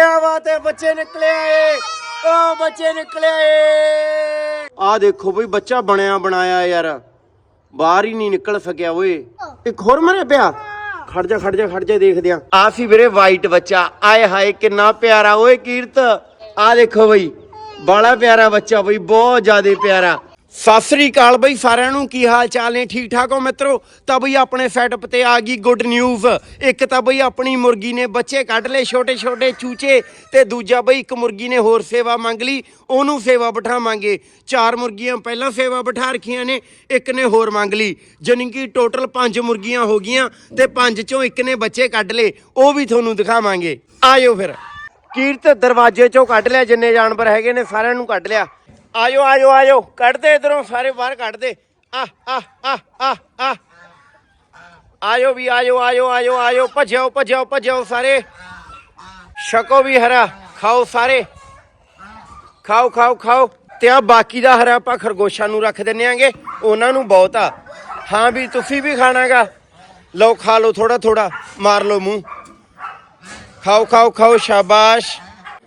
ਕਿਆ ਬਾਤ ਹੈ, ਬੱਚੇ ਨਿਕਲੇ ਆਏ। ਓ ਬੱਚੇ ਨਿਕਲੇ ਆਏ। ਆ ਦੇਖੋ ਬਈ, ਬੱਚਾ ਬਣਿਆ ਬਣਾਇਆ ਯਾਰ। ਬਾਹਰ ਹੀ ਨਹੀਂ ਨਿਕਲ ਸਕਿਆ, ਓਏ। ਇੱਕ ਹੋਰ ਮਰੇ ਪਿਆ? ਖੜ ਜਾ ਖੜ ਜਾ ਖੜ ਜਾ, ਦੇਖਦੇ ਆ। ਆ ਸੀ ਵੀਰੇ ਵਾਈਟ ਬੱਚਾ। ਆਏ ਹਾਏ, ਕਿੰਨਾ ਪਿਆਰਾ। ਓਏ ਕੀਰਤ, ਆ ਦੇਖੋ ਬਈ। ਬੜਾ ਪਿਆਰਾ ਬੱਚਾ ਬਈ, ਬਹੁਤ ਜ਼ਿਆਦਾ ਪਿਆਰਾ। ਸਤਿ ਸ੍ਰੀ ਅਕਾਲ ਬਈ ਸਾਰਿਆਂ ਨੂੰ, ਕੀ ਹਾਲ ਚਾਲ ਨੇ? ਠੀਕ ਠਾਕ ਹੋ ਮਿੱਤਰੋ? ਤਾਂ ਬਈ ਆਪਣੇ ਸੈਟਅਪ ਤੇ ਆ ਗਈ ਗੁੱਡ ਨਿਊਜ਼ ਇੱਕ ਤਾਂ ਬਈ ਆਪਣੀ ਮੁਰਗੀ ਨੇ ਬੱਚੇ ਕੱਢ ਲਏ ਛੋਟੇ ਛੋਟੇ ਚੂਚੇ ਤੇ ਦੂਜਾ ਬਈ ਇੱਕ ਮੁਰਗੀ ਨੇ ਹੋਰ ਸੇਵਾ ਮੰਗ ਲਈ, ਉਹਨੂੰ ਸੇਵਾ ਬਿਠਾਵਾਂਗੇ। ਚਾਰ ਮੁਰਗੀਆਂ ਪਹਿਲਾਂ ਸੇਵਾ ਬਿਠਾ ਰੱਖੀਆਂ ਨੇ, ਇੱਕ ਨੇ ਹੋਰ ਮੰਗ ਲਈ। ਜਾਣੀ ਕਿ ਟੋਟਲ ਪੰਜ ਮੁਰਗੀਆਂ ਹੋ ਗਈਆਂ ਤੇ ਪੰਜ ਚੋਂ ਇੱਕ ਨੇ ਬੱਚੇ ਕੱਢ ਲਏ, ਉਹ ਵੀ ਤੁਹਾਨੂੰ ਦਿਖਾਵਾਂਗੇ। ਆਇਓ ਫਿਰ। ਕੀਰਤ ਦਰਵਾਜ਼ੇ ਚੋਂ ਕੱਢ ਲਿਆ, ਜਿੰਨੇ ਜਾਨਵਰ ਹੈਗੇ ਨੇ ਸਾਰਿਆਂ ਨੂੰ ਕੱਢ ਲਿਆ। ਆਜੋ ਆਜੋ ਆਜੋ ਕੱਢਦੇ ਇਧਰੋਂ, ਸਾਰੇ ਬਾਹਰ ਕੱਢਦੇ ਆ ਆ ਆ ਆ ਆ ਆਜੋ ਵੀ ਆਜੋ ਆਜੋ ਆਜੋ ਆਜੋ ਭੱਜੋ ਭੱਜੋ ਭੱਜੋ ਸਾਰੇ। ਛਕੋ ਵੀ ਹਰਾ, ਖਾਓ ਸਾਰੇ। ਖਾਓ ਖਾਓ ਖਾਓ। ਤੇ ਆ ਬਾਕੀ ਦਾ ਹਰਾ ਆਪਾਂ ਖਰਗੋਸ਼ਾਂ ਨੂੰ ਰੱਖ ਦਿੰਨੇ ਆਂਗੇ। ਉਹਨਾਂ ਨੂੰ ਬਹੁਤ ਆ। ਹਾਂ ਵੀ, ਤੁਸੀਂ ਵੀ ਖਾਣਾਗਾ। ਲਓ, ਖਾ ਲਓ ਥੋੜਾ ਥੋੜਾ ਮਾਰ ਲਓ ਮੂੰਹ। ਖਾਓ ਖਾਓ ਖਾਓ, ਸ਼ਾਬਾਸ਼।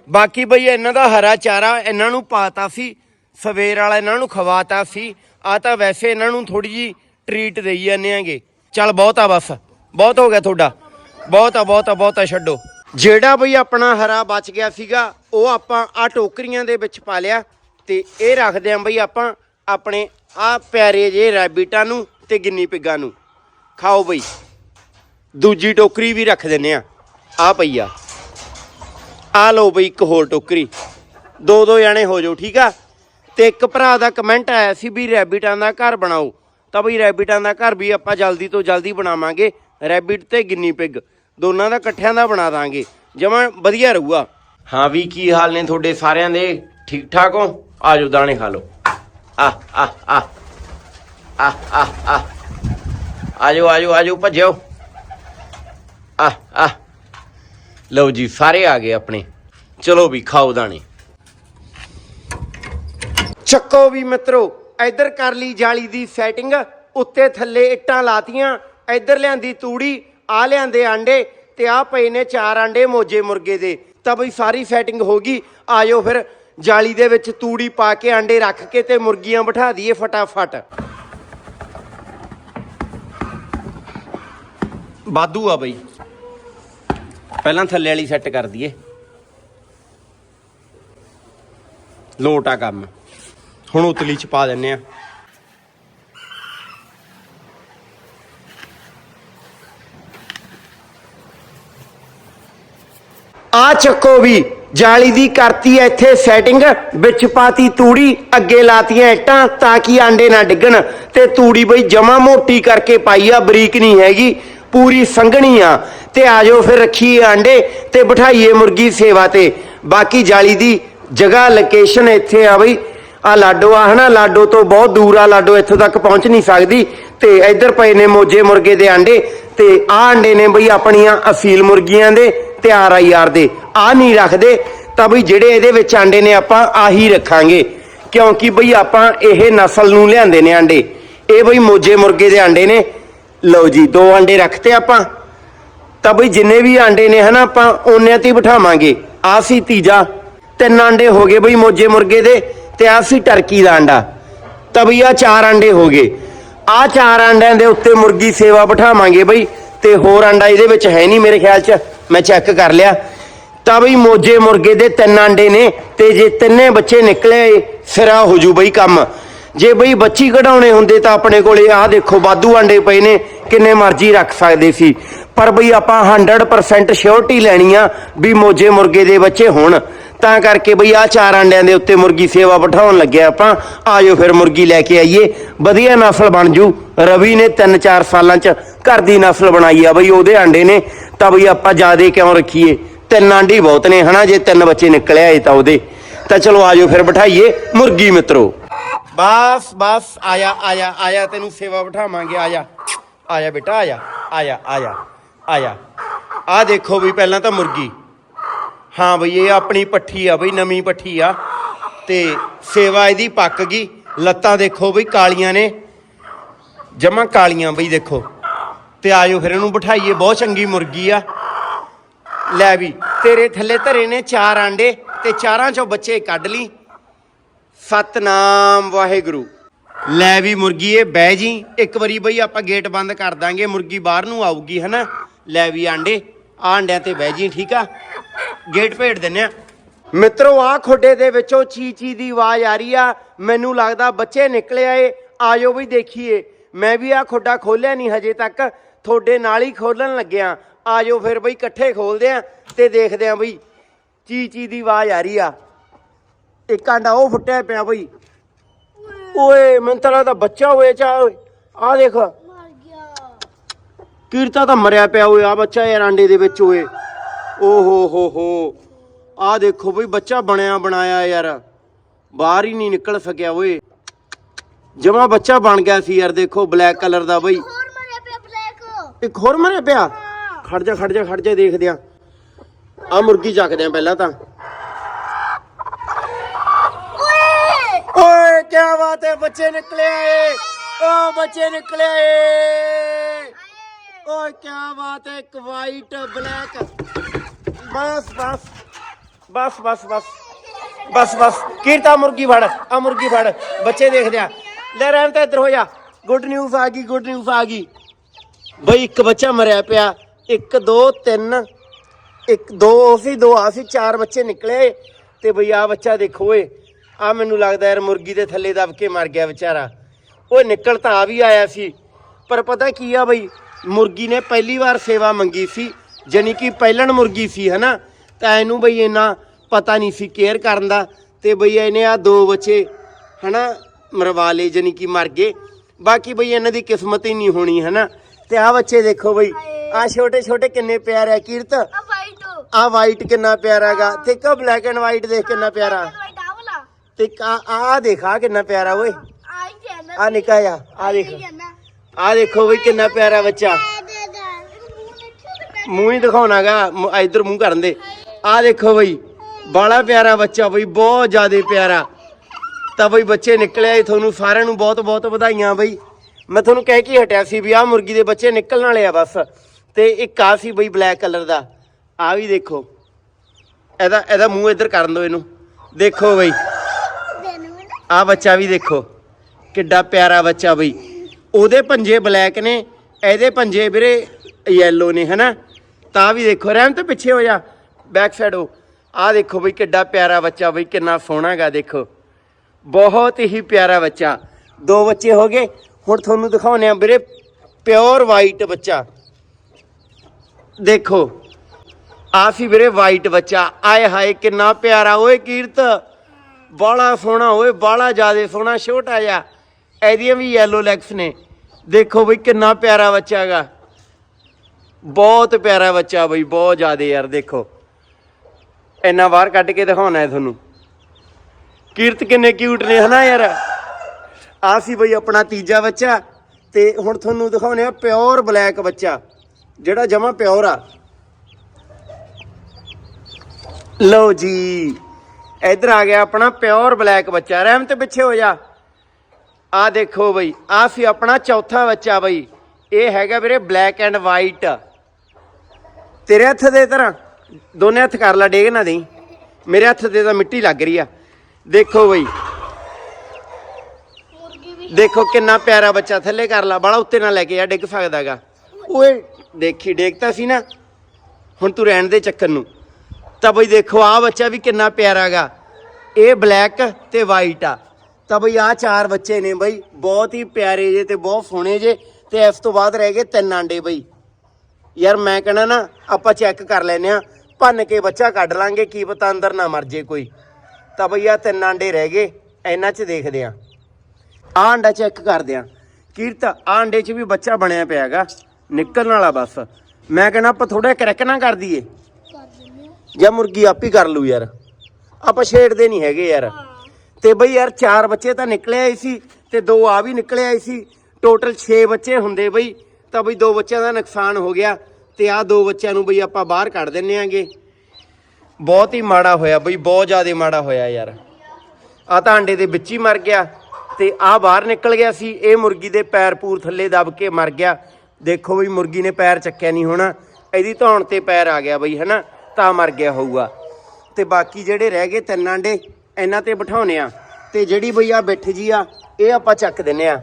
ਬਾਕੀ ਬਈ, ਇਹਨਾਂ ਦਾ ਹਰਾ ਚਾਰਾ ਇਹਨਾਂ ਨੂੰ ਪਾਤਾ ਸੀ। ਸਵੇਰ ਵਾਲਾ ਇਹਨਾਂ ਨੂੰ ਖਵਾਤਾ ਸੀ। ਆ ਤਾਂ ਵੈਸੇ ਇਹਨਾਂ ਨੂੰ ਥੋੜੀ ਜੀ ਟ੍ਰੀਟ ਦੇਈ ਜਾਂਦੇ ਆਂਗੇ ਚੱਲ ਬਹੁਤ ਆ ਬਸ। ਬਹੁਤ ਹੋ ਗਿਆ ਤੁਹਾਡਾ। ਬਹੁਤ ਆ ਬਹੁਤ ਆ ਬਹੁਤ ਆ, ਛੱਡੋ। ਜਿਹੜਾ ਬਈ ਆਪਣਾ ਹਰਾ ਬਚ ਗਿਆ ਸੀਗਾ, ਉਹ ਆਪਾਂ ਆ ਟੋਕਰੀਆਂ ਦੇ ਵਿੱਚ ਪਾ ਲਿਆ ਤੇ ਇਹ ਰੱਖਦੇ ਆਂ ਬਈ ਆਪਾਂ ਆਪਣੇ ਆ ਪਿਆਰੇ ਜੇ ਰੈਬਿਟਾਂ ਨੂੰ ਤੇ ਗਿੰਨੀ ਪਿੱਗਾਂ ਨੂੰ। ਖਾਓ ਬਈ। ਦੂਜੀ ਟੋਕਰੀ ਵੀ ਰੱਖ ਦਿੰਨੇ ਆ। ਆ ਪਈ ਆ। ਆ ਲਓ ਬਈ ਇੱਕ ਹੋਰ ਟੋਕਰੀ। ਦੋ ਦੋ ਜਣੇ ਹੋ ਜਾਓ, ਠੀਕ ਆ? ਤੇ ਇੱਕ ਭਰਾ ਦਾ ਕਮੈਂਟ ਆਇਆ ਸੀ ਵੀ ਰੈਬਿਟਾਂ ਦਾ ਘਰ ਬਣਾਓ। ਤਾਂ ਬਈ ਰੈਬਿਟਾਂ ਦਾ ਘਰ ਵੀ ਆਪਾਂ ਜਲਦੀ ਤੋਂ ਜਲਦੀ ਬਣਾਵਾਂਗੇ। ਰੈਬਿਟ ਤੇ ਗਿੰਨੀ ਪਿਗ ਦੋਨਾਂ ਦਾ ਇਕੱਠਿਆਂ ਦਾ ਬਣਾ ਦਾਂਗੇ। ਜਮਾਂ ਵਧੀਆ ਰਹੂਗਾ। ਹਾਂ ਵੀ, ਕੀ ਹਾਲ ਨੇ ਤੁਹਾਡੇ ਸਾਰਿਆਂ ਦੇ? ਠੀਕ ਠਾਕ ਹੋ? ਆਜੋ ਦਾਣੇ ਖਾ ਲਓ। ਆ ਆ ਆ ਆ ਆ ਆ। ਆਜੋ ਆਜੋ ਆਜੋ ਭੱਜੋ ਆ ਆ। ਲਓ ਜੀ, ਸਾਰੇ ਆ ਗਏ ਆਪਣੇ। ਚਲੋ ਵੀ, ਖਾਓ ਦਾਣੇ। ਚੱਕੋ ਵੀ ਮਿੱਤਰੋ, ਇੱਧਰ ਕਰ ਲਈ ਜਾਲੀ ਦੀ ਸੈਟਿੰਗ, ਉੱਤੇ ਥੱਲੇ ਇੱਟਾਂ ਲਾਤੀਆਂ, ਇੱਧਰ ਲਿਆਂਦੀ ਤੂੜੀ, ਆ ਲਿਆਂਦੇ ਆਂਡੇ ਤੇ ਆ ਪਏ ਨੇ ਚਾਰ ਆਂਡੇ ਮੋਜੇ ਮੁਰਗੇ ਦੇ। ਤਾਂ ਬਈ ਸਾਰੀ ਸੈਟਿੰਗ ਹੋ ਗਈ, ਆਜੋ ਫਿਰ ਜਾਲੀ ਦੇ ਵਿੱਚ ਤੂੜੀ ਪਾ ਕੇ ਆਂਡੇ ਰੱਖ ਕੇ ਤੇ ਮੁਰਗੀਆਂ ਬਿਠਾ ਦਈਏ ਫਟਾਫਟ। ਬਾਦੂ ਆ ਬਈ। ਪਹਿਲਾਂ ਥੱਲੇ ਵਾਲੀ ਸੈੱਟ ਕਰ ਦਈਏ। ਲੋਟ ਆ ਕੰਮ। ਹੁਣ ਉਤਲੀ ਚ ਪਾ ਦਿੰਨੇ ਆ। ਆ ਚੱਕੋ ਵੀ, ਜਾਲੀ ਦੀ ਕਰਤੀ ਐ ਇੱਥੇ ਸੈਟਿੰਗ ਵਿੱਚ ਪਾਤੀ ਤੂੜੀ, ਅੱਗੇ ਲਾਤੀਆਂ ਇੱਟਾਂ ਤਾਂ ਕਿ ਆਂਡੇ ਨਾ ਡਿੱਗਣ। ਤੇ ਤੂੜੀ ਬਈ ਜਮਾ ਮੋਟੀ ਕਰਕੇ ਪਾਈ ਆ, ਬਰੀਕ ਨਹੀਂ ਹੈਗੀ, ਪੂਰੀ ਸੰਘਣੀ ਆ। ਤੇ ਆਜੋ ਫਿਰ ਰੱਖੀਏ ਆਂਡੇ ਤੇ ਬਿਠਾਈਏ ਮੁਰਗੀ ਸੇਵਾ ਤੇ। ਬਾਕੀ ਜਾਲੀ ਦੀ ਜਗ੍ਹਾ ਲੋਕੇਸ਼ਨ ਇੱਥੇ ਆ ਬਈ ਆ ਲਾਡੋ ਆ, ਹਨਾ? ਲਾਡੋ ਤੋਂ ਬਹੁਤ ਦੂਰ ਆ, ਲਾਡੋ ਇੱਥੋਂ ਤੱਕ ਪਹੁੰਚ ਨਹੀਂ ਸਕਦੀ। ਤੇ ਇੱਧਰ ਪਏ ਨੇ ਮੋਜੇ ਮੁਰਗੇ ਦੇ ਆਂਡੇ। ਤੇ ਆ ਆਂਡੇ ਨੇ ਬਈ ਆਪਣੀਆਂ ਅਸੀਲ ਮੁਰਗੀਆਂ ਦੇ ਤੇ ਆਰ ਆਈ ਆਰ ਦੇ। ਆ ਨਹੀਂ ਰੱਖਦੇ, ਤਾਂ ਬਈ ਜਿਹੜੇ ਇਹਦੇ ਵਿੱਚ ਆਂਡੇ ਨੇ ਆਪਾਂ ਆਹੀ ਰੱਖਾਂਗੇ। ਕਿਉਂਕਿ ਬਈ ਆਪਾਂ ਇਹ ਨਸਲ ਨੂੰ ਲਿਆਂਦੇ ਨੇ ਆਂਡੇ। ਇਹ ਬਈ ਮੋਜੇ ਮੁਰਗੇ ਦੇ ਆਂਡੇ ਨੇ। ਲਓ ਜੀ, ਦੋ ਆਂਡੇ ਰੱਖਤੇ ਆਪਾਂ। ਤਾਂ ਬਈ ਜਿੰਨੇ ਵੀ ਆਂਡੇ ਨੇ, ਹਨਾ, ਆਪਾਂ ਉਹਨਿਆਂ ਤੇ ਬਿਠਾਵਾਂਗੇ। ਆ ਸੀ ਤੀਜਾ। ਤਿੰਨ ਆਂਡੇ ਹੋ ਗਏ ਬਈ ਮੋਜੇ ਮੁਰਗੇ ਦੇ। ਤੇ ਆ ਸੀ ਟਰਕੀ ਦਾ ਆਂਡਾ ਤਾਂ ਬਈ ਆ ਚਾਰ ਆਂਡੇ ਹੋ ਗਏ। ਆ ਚਾਰ ਆਂਡਿਆਂ ਦੇ ਉੱਤੇ ਮੁਰਗੀ ਸੇਵਾ ਬਿਠਾਵਾਂਗੇ ਬਈ, ਤੇ ਹੋਰ ਆਂਡਾ ਇਹਦੇ ਵਿੱਚ ਹੈ ਨਹੀਂ ਮੇਰੇ ਖਿਆਲ 'ਚ। ਮੈਂ ਚੈੱਕ ਕਰ ਲਿਆ। ਤਾਂ ਬਈ ਮੋਜੇ ਮੁਰਗੇ ਦੇ ਤਿੰਨ ਆਂਡੇ ਨੇ, ਤੇ ਜੇ ਤਿੰਨੇ ਬੱਚੇ ਨਿਕਲੇ ਸਿਰਾ ਹੋ ਜੂ ਬਈ ਕੰਮ। ਜੇ ਬਈ ਬੱਚੀ ਕਢਾਉਣੇ ਹੁੰਦੇ ਤਾਂ ਆਪਣੇ ਕੋਲੇ ਆਹ ਦੇਖੋ, ਵਾਧੂ ਆਂਡੇ ਪਏ ਨੇ, ਕਿੰਨੇ ਮਰਜ਼ੀ ਰੱਖ ਸਕਦੇ ਸੀ। ਪਰ ਬਈ ਆਪਾਂ 100% ਸ਼ਿਓਰਟੀ ਲੈਣੀ ਆ ਵੀ ਮੋਜੇ ਮੁਰਗੇ ਦੇ ਬੱਚੇ ਹੋਣ। ਤਾਂ ਕਰਕੇ ਬਈ ਆ ਚਾਰ ਆਂਡਿਆਂ ਦੇ ਉੱਤੇ ਮੁਰਗੀ ਸੇਵਾ ਬਿਠਾਉਣ ਲੱਗਿਆ ਆਪਾਂ। ਆਜੋ ਫਿਰ ਮੁਰਗੀ ਲੈ ਕੇ ਆਈਏ। ਵਧੀਆ ਨਸਲ ਬਣ ਜੂ। ਰਵੀ ਨੇ 3-4 ਸਾਲਾਂ ਚ ਘਰ ਦੀ ਨਸਲ ਬਣਾਈ ਆ ਬਈ, ਉਹਦੇ ਆਂਡੇ ਨੇ। ਤਾਂ ਬਈ ਆਪਾਂ ਜਿਆਦੇ ਕਿਉਂ ਰੱਖੀਏ? ਤਿੰਨ ਆਂਡੀ ਬਹੁਤ ਨੇ, ਹਨਾ? ਜੇ ਤਿੰਨ ਬੱਚੇ ਨਿਕਲੇ ਆਏ ਤਾਂ ਉਹਦੇ। ਤਾਂ ਚਲੋ ਆਜੋ ਫਿਰ ਬਿਠਾਈਏ ਮੁਰਗੀ ਮਿੱਤਰੋ। ਬਸ ਬਸ, ਆਇਆ ਆਇਆ ਆਇਆ, ਤੈਨੂੰ ਸੇਵਾ ਬਿਠਾਵਾਂਗੇ, ਆਇਆ। ਆਇਆ ਬੇਟਾ, ਆਇਆ ਆਇਆ ਆਇਆ ਆਇਆ। ਆ ਦੇਖੋ ਵੀ ਪਹਿਲਾਂ ਤਾਂ ਮੁਰਗੀ। ਹਾਂ ਬਈ, ਇਹ ਆਪਣੀ ਪੱਠੀ ਆ ਬਈ, ਨਵੀਂ ਪੱਠੀ ਆ। ਤੇ ਸੇਵਾ ਇਹਦੀ ਪੱਕ ਗਈ। ਲੱਤਾਂ ਦੇਖੋ ਬਈ, ਕਾਲੀਆਂ ਨੇ। ਜਮਾ ਕਾਲੀਆਂ ਬਈ, ਦੇਖੋ। ਤੇ ਆਜੋ ਫਿਰ ਇਹਨੂੰ ਬਿਠਾਈਏ। ਬਹੁਤ ਚੰਗੀ ਮੁਰਗੀ ਆ। ਲੈ ਵੀ, ਤੇਰੇ ਥੱਲੇ ਧਰੇ ਨੇ ਚਾਰ ਆਂਡੇ ਤੇ ਚਾਰਾਂ ਚੋਂ ਬੱਚੇ ਕੱਢ ਲਈ। ਸਤਨਾਮ ਵਾਹਿਗੁਰੂ। ਲੈ ਵੀ ਮੁਰਗੀ, ਇਹ ਬਹਿ ਜੀ। ਇੱਕ ਵਾਰੀ ਬਈ ਆਪਾਂ ਗੇਟ ਬੰਦ ਕਰ ਦਾਂਗੇ। ਮੁਰਗੀ ਬਾਹਰ ਨੂੰ ਆਊਗੀ, ਹਨਾ? ਲੈ ਵੀ ਆਂਡੇ। ਆਹ ਆਂਡਿਆਂ ਤੇ ਬਹਿ ਜੀ, ਠੀਕ ਆ? ਗੇਟ ਭੇੜ ਦਿੰਨੇ ਆ। ਮਿੱਤਰੋ ਆ ਖੋਡੇ ਦੇ ਵਿੱਚੋਂ ਚੀ ਚੀ ਦੀ ਆਵਾਜ਼ ਆ ਰਹੀ ਆ। ਮੈਨੂੰ ਲੱਗਦਾ ਬੱਚੇ ਨਿਕਲੇ ਆਏ। ਆਜੋ ਵੀ ਦੇਖੀਏ। ਮੈਂ ਵੀ ਆ ਖੋਡਾ ਖੋਲਿਆ ਨਹੀਂ ਹਜੇ ਤੱਕ। ਤੁਹਾਡੇ ਨਾਲ ਹੀ ਖੋਲਣ ਲੱਗਿਆ ਆਜੋ ਫਿਰ ਬਈ ਇਕੱਠੇ ਖੋਲਦੇ ਆ ਤੇ ਦੇਖਦੇ ਆ ਬਈ ਚੀ ਚੀ ਦੀ ਆਵਾਜ਼ ਆ ਰਹੀ ਆ। ਇੱਕ ਆਂਡਾ ਉਹ ਫੁੱਟਿਆ ਪਿਆ ਬਈ। ਓਏ ਮੈਨੂੰ ਤਾਂ ਲੱਗਦਾ ਬੱਚਾ ਹੋਏ ਚਾ। ਆ ਦੇਖ। ਮਰ ਗਿਆ। ਕੀਰਤਾ ਤਾਂ ਮਰਿਆ ਪਿਆ ਓਏ ਆ ਬੱਚਾ ਯਾਰ ਆਂਡੇ ਦੇ ਵਿੱਚ ਓਏ। ਓ ਹੋ ਹੋ ਹੋ। ਆ ਦੇਖੋ ਬਈ ਬੱਚਾ ਬਣਿਆ ਬਣਾਇਆ ਯਾਰ। ਬਾਹਰ ਹੀ ਨਹੀਂ ਨਿਕਲ ਸਕਿਆ ਓਏ। ਜਮਾ ਬੱਚਾ ਬਣ ਗਿਆ ਸੀ ਯਾਰ ਦੇਖੋ ਬਲੈਕ ਕਲਰ ਦਾ ਬਈ। ਹੋਰ ਮਰਿਆ ਪਿਆ ਬਲੈਕ ਇੱਕ ਹੋਰ ਮਰਿਆ ਪਿਆ? ਖੜ ਜਾ ਖੜ ਜਾ ਖੜ ਜਾ ਦੇਖਦੇ ਆ। ਆ ਮੁਰਗੀ ਚੱਕਦੇ ਆ ਪਹਿਲਾਂ ਤਾਂ। ਓਏ! ਕੀ ਬਾਤ ਹੈ ਬੱਚੇ ਨਿਕਲੇ ਆਏ। ਓ ਬੱਚੇ ਨਿਕਲੇ ਆਏ। ਓਏ ਕੀ ਬਾਤ ਹੈ ਇੱਕ ਵਾਈਟ ਬਲੈਕ ਬਸ ਬਸ। ਬਸ ਬਸ ਬਸ। ਬਸ ਬਸ। ਕੀਰਤਾ ਮੁਰਗੀ ਫੜ, ਆ ਮੁਰਗੀ ਫੜ। ਬੱਚੇ ਦੇਖਦੇ ਆ। ਲੈ ਰਹਿਣ ਤਾਂ ਇੱਧਰ ਹੋ ਜਾ। ਗੁੱਡ ਨਿਊਜ਼ ਆ ਗਈ ਗੁੱਡ ਨਿਊਜ਼ ਆ ਗਈ। ਬਈ ਇੱਕ ਬੱਚਾ ਮਰਿਆ ਪਿਆ। ਇੱਕ, ਦੋ, ਤਿੰਨ। ਇੱਕ, ਦੋ ਸੀ, ਦੋ ਆ ਸੀ, ਚਾਰ ਬੱਚੇ ਨਿਕਲੇ। ਤੇ ਬਈ ਆ ਬੱਚਾ ਦੇਖੋ ਓਏ, ਆ ਮੈਨੂੰ ਲੱਗਦਾ ਯਾਰ ਮੁਰਗੀ ਦੇ ਥੱਲੇ ਦਬ ਕੇ ਮਰ ਗਿਆ ਵਿਚਾਰਾ। ਉਹ ਨਿਕਲ ਤਾਂ ਆ ਵੀ ਆਇਆ ਸੀ। ਪਰ ਪਤਾ ਕੀ ਆ ਬਈ, ਮੁਰਗੀ ਨੇ ਪਹਿਲੀ ਵਾਰ ਸੇਵਾ ਮੰਗੀ ਸੀ। ਜਾਨੀ ਕਿ ਪਹਿਲਣ ਮੁਰਗੀ ਸੀ ਹਨਾ? ਤਾਂ ਇਹਨੂੰ ਬਈ ਇੰਨਾ ਪਤਾ ਨਹੀਂ ਸੀ ਕੇਅਰ ਕਰਨ ਦਾ ਤੇ ਬਈ ਇਹਨੇ ਆ ਦੋ ਬੱਚੇ ਹਨਾ ਮਰਵਾ ਲਏ ਜਾਨੀ ਕਿ ਮਰ ਗਏ। ਬਾਕੀ ਬਈ ਇਹਨਾਂ ਦੀ ਕਿਸਮਤ ਹੀ ਨਹੀਂ ਹੋਣੀ ਹਨਾ? ਤੇ ਆ ਬੱਚੇ ਦੇਖੋ ਬਈ ਆ ਛੋਟੇ ਛੋਟੇ ਕਿੰਨੇ ਪਿਆਰੇ ਆ ਕੀਰਤ। ਆ ਵਾਈਟ ਆ ਵਾਈਟ ਕਿੰਨਾ ਪਿਆਰਾ ਹੈਗਾ। ਤੇ ਕਾ ਬਲੈਕ ਐਂਡ ਵਾਈਟ ਦੇਖ ਕਿੰਨਾ ਪਿਆਰਾ। ਤੇ ਆ ਆ ਦੇਖਾ ਕਿੰਨਾ ਪਿਆਰਾ ਓਏ। ਆ ਨਿੱਕਾ ਆ ਆ ਦੇਖ। ਆ ਦੇਖੋ ਬਈ ਕਿੰਨਾ ਪਿਆਰਾ ਬੱਚਾ। ਮੂੰਹ ਹੀ ਦਿਖਾਉਣਾਗਾ ਇਧਰ ਮੂੰਹ ਕਰਨ ਦੇ। ਆ ਦੇਖੋ ਬਈ ਬੜਾ ਪਿਆਰਾ ਬੱਚਾ ਬਈ, ਬਹੁਤ ਜ਼ਿਆਦਾ ਪਿਆਰਾ। ਤਾਂ ਬਈ ਬੱਚੇ ਨਿਕਲਿਆ ਆਏ ਤੁਹਾਨੂੰ ਸਾਰਿਆਂ ਨੂੰ ਬਹੁਤ ਬਹੁਤ ਵਧਾਈਆਂ ਬਈ। ਮੈਂ ਤੁਹਾਨੂੰ ਕਹਿ ਕੇ ਹਟਿਆ ਸੀ ਵੀ ਆਹ ਮੁਰਗੀ ਦੇ ਬੱਚੇ ਨਿਕਲਣ ਵਾਲੇ ਆ ਬਸ। ਤੇ ਇੱਕ ਆ ਸੀ ਬਈ ਬਲੈਕ ਕਲਰ ਦਾ। ਆ ਵੀ ਦੇਖੋ। ਇਹਦਾ ਇਹਦਾ ਮੂੰਹ ਇੱਧਰ ਕਰਨ ਦਿਓ ਇਹਨੂੰ। ਦੇਖੋ ਬਈ। ਦੇ ਆ ਬੱਚਾ ਵੀ ਦੇਖੋ। ਕਿੱਡਾ ਪਿਆਰਾ ਬੱਚਾ ਬਈ। ਉਹਦੇ ਪੰਜੇ ਬਲੈਕ ਨੇ, ਇਹਦੇ ਪੰਜੇ ਵੀਰੇ ਯੈਲੋ ਨੇ, ਹਨਾ? ਤਾਂ ਵੀ ਦੇਖੋ ਰਹਿਮ ਤੇ ਪਿੱਛੇ ਹੋ ਜਾ ਬੈਕ ਸਾਈਡ ਹੋ। ਆ ਦੇਖੋ ਬਈ ਕਿੱਡਾ ਪਿਆਰਾ ਬੱਚਾ ਬਈ, ਕਿੰਨਾ ਸੋਹਣਾ ਹੈਗਾ ਦੇਖੋ। ਬਹੁਤ ਹੀ ਪਿਆਰਾ ਬੱਚਾ। ਦੋ ਬੱਚੇ ਹੋ ਗਏ, ਹੁਣ ਤੁਹਾਨੂੰ ਦਿਖਾਉਨੇ ਆ ਵੀਰੇ ਪਿਓਰ ਵਾਈਟ ਬੱਚਾ। ਦੇਖੋ ਆ ਸੀ ਵੀਰੇ ਵਾਈਟ ਬੱਚਾ। ਆਏ ਹਾਏ, ਕਿੰਨਾ ਪਿਆਰਾ। ਓਏ ਕੀਰਤ ਬਾਲਾ ਸੋਹਣਾ, ਓਏ ਬਾਲਾ ਜਿਆਦੇ ਸੋਹਣਾ, ਛੋਟਾ ਜਿਹਾ। ਇਹਦੀਆਂ ਵੀ ਯੈਲੋ ਲੈਗਸ ਨੇ। ਦੇਖੋ ਬਈ ਕਿੰਨਾ ਪਿਆਰਾ ਬੱਚਾ ਹੈਗਾ। ਬਹੁਤ ਪਿਆਰਾ ਬੱਚਾ ਬਈ, ਬਹੁਤ ਜ਼ਿਆਦਾ ਯਾਰ, ਦੇਖੋ। ਇੰਨਾ ਬਾਹਰ ਕੱਢ ਕੇ ਦਿਖਾਉਣਾ ਹੈ ਤੁਹਾਨੂੰ। ਕੀਰਤ ਕਿੰਨੇ ਕਿਊਟ ਨੇ, ਹਨਾ ਯਾਰ? ਆ ਸੀ ਬਈ ਆਪਣਾ ਤੀਜਾ ਬੱਚਾ, ਤੇ ਹੁਣ ਤੁਹਾਨੂੰ ਦਿਖਾਉਣੇ ਆ ਪਿਓਰ ਬਲੈਕ ਬੱਚਾ, ਜਿਹੜਾ ਜਮਾ ਪਿਓਰ ਆ। ਲਓ ਜੀ, ਇੱਧਰ ਆ ਗਿਆ ਆਪਣਾ ਪਿਓਰ ਬਲੈਕ ਬੱਚਾ, ਰਹਿਮ ਤੇ ਪਿੱਛੇ ਹੋ ਜਾ। ਆ ਦੇਖੋ ਬਈ, ਆ ਸੀ ਆਪਣਾ ਚੌਥਾ ਬੱਚਾ ਬਈ, ਇਹ ਹੈਗਾ ਵੀਰੇ ਬਲੈਕ ਐਂਡ ਵਾਈਟ ਤੇਰੇ ਹੱਥ ਦੇ ਤਰ੍ਹਾਂ, ਦੋਨੇ ਹੱਥ ਕਰ ਲਾ ਡੇਗ ਨਾ ਦੇਈ। ਮੇਰੇ ਹੱਥ ਤੇ ਤਾਂ ਮਿੱਟੀ ਲੱਗ ਰਹੀ ਆ। ਦੇਖੋ ਬਈ। ਦੇਖੋ ਕਿੰਨਾ ਪਿਆਰਾ ਬੱਚਾ ਥੱਲੇ ਕਰ ਲਾ ਬਾਲਾ ਉੱਤੇ ਨਾ ਲੈ ਕੇ ਆ, ਡਿੱਗ ਸਕਦਾਗਾ। ਓਏ, ਦੇਖੀ ਡੇਗਤਾ ਸੀ ਨਾ। ਹੁਣ ਤੂੰ ਰਹਿਣ ਦੇ ਚੱਕਰ ਨੂੰ। ਤਾਂ ਬਈ ਦੇਖੋ ਆ ਬੱਚਾ ਵੀ ਕਿੰਨਾ ਪਿਆਰਾਗਾ। ਇਹ ਬਲੈਕ ਤੇ ਵਾਈਟ ਆ। ਤਾਂ ਬਈ ਆ ਚਾਰ ਬੱਚੇ ਨੇ ਬਈ, ਬਹੁਤ ਹੀ ਪਿਆਰੇ ਜੇ ਤੇ ਬਹੁਤ ਸੋਹਣੇ ਜੇ। ਤੇ ਇਸ ਤੋਂ ਬਾਅਦ ਰਹਿ ਗਏ ਤਿੰਨ ਆਂਡੇ ਬਈ। ਯਾਰ ਮੈਂ ਕਹਣਾ ਨਾ, ਆਪਾਂ ਚੈੱਕ ਕਰ ਲੈਨੇ ਆ ਭੰਨ ਕੇ ਬੱਚਾ ਕੱਢ ਲਾਂਗੇ, ਕੀ ਪਤਾ ਅੰਦਰ ਨਾ ਮਰ ਜੇ ਕੋਈ। ਤਾਂ ਬਈ ਆ ਤਿੰਨ ਆਂਡੇ ਰਹਿ ਗਏ, ਇਹਨਾਂ 'ਚ ਦੇਖਦੇ ਆ ਆਹ ਆਂਡਾ ਚੈੱਕ ਕਰਦੇ ਆ ਕੀਰਤ, ਆਹ ਆਂਡੇ 'ਚ ਵੀ ਬੱਚਾ ਬਣਿਆ ਪਿਆ ਹੈਗਾ ਨਿਕਲਣ ਵਾਲਾ ਬਸ। ਮੈਂ ਕਹਿੰਦਾ ਆਪਾਂ ਥੋੜਾ ਕਰੈਕ ਨਾ ਕਰ ਦਈਏ। ਜਾਂ ਮੁਰਗੀ ਆਪ ਹੀ ਕਰ ਲੂ ਯਾਰ। ਆਪਾਂ ਛੇੜਦੇ ਨਹੀਂ ਹੈਗੇ ਯਾਰ। ਤੇ ਬਈ ਯਾਰ ਚਾਰ ਬੱਚੇ ਤਾਂ ਨਿਕਲੇ ਆਏ ਸੀ, ਤੇ ਦੋ ਆ ਵੀ ਨਿਕਲੇ ਆਏ ਸੀ। ਟੋਟਲ 6 ਬੱਚੇ ਹੁੰਦੇ ਬਈ। ਤਾਂ ਬਈ ਦੋ ਬੱਚਿਆਂ ਦਾ ਨੁਕਸਾਨ ਹੋ ਗਿਆ ਤੇ ਆ ਦੋ ਬੱਚਿਆਂ ਨੂੰ ਬਈ ਆਪਾਂ ਬਾਹਰ ਕੱਢ ਦਿੰਨੇ ਆਂਗੇ। ਬਹੁਤ ਹੀ ਮਾੜਾ ਹੋਇਆ ਬਈ, ਬਹੁਤ ਜ਼ਿਆਦਾ ਮਾੜਾ ਹੋਇਆ ਯਾਰ। ਆ ਤਾਂ ਅੰਡੇ ਦੇ ਵਿੱਚ ਹੀ ਮਰ ਗਿਆ ਤੇ ਆ ਬਾਹਰ ਨਿਕਲ ਗਿਆ ਸੀ, ਇਹ ਮੁਰਗੀ ਦੇ ਪੈਰ ਪੂਰ ਥੱਲੇ ਦਬ ਕੇ ਮਰ ਗਿਆ। ਦੇਖੋ ਬਈ, ਮੁਰਗੀ ਨੇ ਪੈਰ ਚੱਕਿਆ ਨਹੀਂ ਹੋਣਾ, ਇਹਦੀ ਧੌਣ ਤੇ ਪੈਰ ਆ ਗਿਆ ਬਈ, ਹਨਾ? ਤਾਂ ਮਰ ਗਿਆ ਹੋਊਗਾ। ਤੇ ਬਾਕੀ ਜਿਹੜੇ ਰਹਿ ਗਏ ਤਿੰਨ ਆਂਡੇ, ਇਹਨਾਂ ਤੇ ਬਿਠਾਉਨੇ ਆ। ਤੇ ਜਿਹੜੀ ਬਈ ਆ ਬਿੱਠ ਜੀ ਆ, ਇਹ ਆਪਾਂ ਚੱਕ ਦਿੰਨੇ ਆ।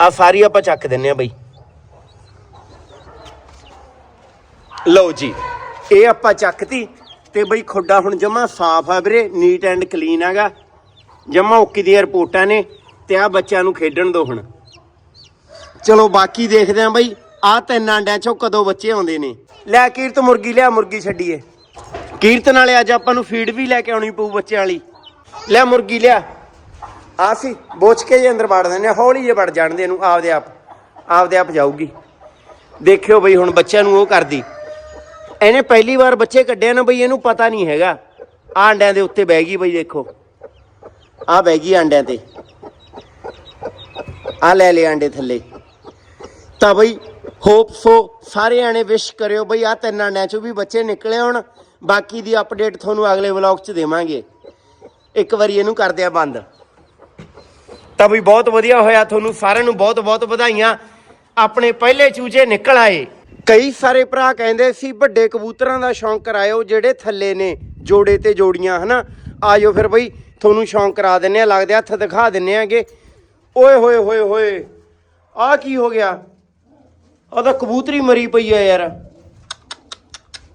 ਆ ਸਾਰੀ ਆਪਾਂ ਚੱਕ ਦਿੰਨੇ ਆ ਬਈ। ਲਓ ਜੀ ਇਹ ਆਪਾਂ ਚੱਕਤੀ ਤੇ ਬਈ ਖੁੱਡਾ ਹੁਣ ਜਮਾ ਸਾਫ਼ ਆ ਵੀਰੇ ਨੀਟ ਐਂਡ ਕਲੀਨ ਹੈਗਾ। ਜਮਾ ਓਕੇ ਦੀਆਂ ਰਿਪੋਰਟਾਂ ਨੇ ਤੇ ਆ ਬੱਚਿਆਂ ਨੂੰ ਖੇਡਣ ਦੋ ਹੁਣ। ਚਲੋ ਬਾਕੀ ਦੇਖਦੇ ਆਂ ਬਈ ਆ ਤਿੰਨ ਆਂਡਿਆਂ ਚੋਂ ਕਦੋਂ ਬੱਚੇ ਆਉਂਦੇ ਨੇ। ਲੈ ਕੀਰਤ ਮੁਰਗੀ ਲਿਆ ਮੁਰਗੀ ਛੱਡੀਏ। ਕੀਰਤ ਨਾਲੇ ਅੱਜ ਆਪਾਂ ਨੂੰ ਫੀਡ ਵੀ ਲੈ ਕੇ ਆਉਣੀ ਪਊ ਬੱਚਿਆਂ ਵਾਲੀ। ਲੈ ਮੁਰਗੀ ਲਿਆ। ਆ ਸੀ ਬੋਚ ਕੇ ਜੇ ਅੰਦਰ ਵੜ ਦਿੰਦੇ ਆ, ਹੌਲੀ ਜੇ ਵੜ ਜਾਣਦੇ ਇਹਨੂੰ ਆਪਦੇ ਆਪ ਆਪਦੇ ਆਪ ਜਾਊਗੀ। ਦੇਖਿਓ ਬਈ ਹੁਣ ਬੱਚਿਆਂ ਨੂੰ ਉਹ ਕਰਦੀ। ਇਹਨੇ ਪਹਿਲੀ ਵਾਰ ਬੱਚੇ ਕੱਢਿਆ ਨਾ ਬਈ, ਇਹਨੂੰ ਪਤਾ ਨਹੀਂ ਹੈਗਾ। ਆਹ ਆਂਡਿਆਂ ਦੇ ਉੱਤੇ ਬਹਿ ਗਈ ਬਈ, ਦੇਖੋ। ਆ ਬਹਿ ਗਈ ਆਂਡਿਆਂ ਤੇ। ਆ ਲੈ ਲੈ ਆਂਡੇ ਥੱਲੇ। ਤਾਂ ਬਈ ਹੋਪ ਸੋ ਸਾਰੇ ਆਣੇ ਵਿਸ਼ ਕਰਿਓ ਬਈ ਆ ਤਿੰਨ ਆਂਡਿਆਂ ਚੋਂ ਵੀ ਬੱਚੇ ਨਿਕਲੇ ਹੋਣ। ਬਾਕੀ ਦੀ ਅਪਡੇਟ ਤੁਹਾਨੂੰ ਅਗਲੇ ਵਲੌਗ 'ਚ ਦੇਵਾਂਗੇ। ਇੱਕ ਵਾਰੀ ਇਹਨੂੰ ਕਰਦੇ ਆ ਬੰਦ। ਤਾਂ ਬਈ, ਬਹੁਤ ਵਧੀਆ ਹੋਇਆ ਤੁਹਾਨੂੰ, ਸਾਰਿਆਂ ਨੂੰ ਬਹੁਤ ਬਹੁਤ ਵਧਾਈਆਂ। ਆਪਣੇ ਪਹਿਲੇ ਚੂਚੇ ਨਿਕਲ ਆਏ। ਕਈ ਸਾਰੇ ਭਰਾ ਕਹਿੰਦੇ ਸੀ, ਵੱਡੇ ਕਬੂਤਰਾਂ ਦਾ ਸ਼ੌਂਕ ਕਰਾਇਓ ਜਿਹੜੇ ਥੱਲੇ ਨੇ, ਜੋੜੇ ਤੇ ਜੋੜੀਆਂ, ਹਨਾ? ਆਜੋ ਫਿਰ ਬਈ, ਤੁਹਾਨੂੰ ਸ਼ੌਂਕ ਕਰਾ ਦਿੰਨੇ ਆ, ਲੱਗਦੇ ਹੱਥ ਦਿਖਾ ਦਿੰਨੇ ਆਗੇ। ਓਏ ਹੋਏ ਹੋਏ ਹੋਏ ਆ ਕੀ ਹੋ ਗਿਆ? ਆ ਤਾਂ ਕਬੂਤਰੀ ਮਰੀ ਪਈ ਆ ਯਾਰ।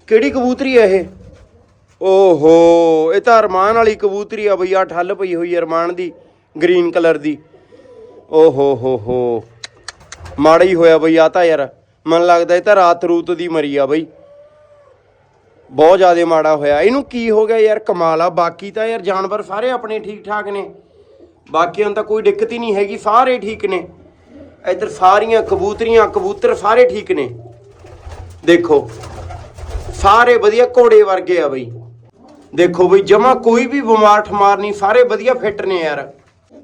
ਕਿਹੜੀ ਕਬੂਤਰੀ ਆ ਇਹ? ਓਹੋ, ਇਹ ਤਾਂ ਅਰਮਾਨ ਵਾਲੀ ਕਬੂਤਰੀ ਆ ਬਈ ਆ ਠੱਲ ਪਈ ਹੋਈ ਆ ਅਰਮਾਨ ਦੀ, ਗ੍ਰੀਨ ਕਲਰ ਦੀ। ਓਹੋ, ਹੋ ਹੋ। ਮਾੜਾ ਹੀ ਹੋਇਆ ਬਈ ਆ ਤਾਂ ਯਾਰ। ਮਨ ਲੱਗਦਾ ਇਹ ਤਾਂ ਰਾਤ ਰੂਤ ਦੀ ਮਰੀ ਆ ਬਈ। ਬਹੁਤ ਜ਼ਿਆਦਾ ਮਾੜਾ ਹੋਇਆ। ਇਹਨੂੰ ਕੀ ਹੋ ਗਿਆ ਯਾਰ, ਕਮਾਲ ਆ। ਬਾਕੀ ਤਾਂ ਯਾਰ ਜਾਨਵਰ ਸਾਰੇ ਆਪਣੇ ਠੀਕ ਠਾਕ ਨੇ। ਬਾਕੀਆਂ ਨੂੰ ਤਾਂ ਕੋਈ ਦਿੱਕਤ ਹੀ ਨਹੀਂ ਹੈਗੀ, ਸਾਰੇ ਠੀਕ ਨੇ। ਇੱਧਰ ਸਾਰੀਆਂ ਕਬੂਤਰੀਆਂ, ਕਬੂਤਰ ਸਾਰੇ ਠੀਕ ਨੇ। ਦੇਖੋ, ਸਾਰੇ ਵਧੀਆ ਘੋੜੇ ਵਰਗੇ ਆ ਬਈ। ਦੇਖੋ ਬਈ, ਜਮਾ ਕੋਈ ਵੀ ਬਿਮਾਰ ਠਮਾਰ ਨਹੀਂ, ਸਾਰੇ ਵਧੀਆ ਫਿੱਟ ਨੇ ਯਾਰ।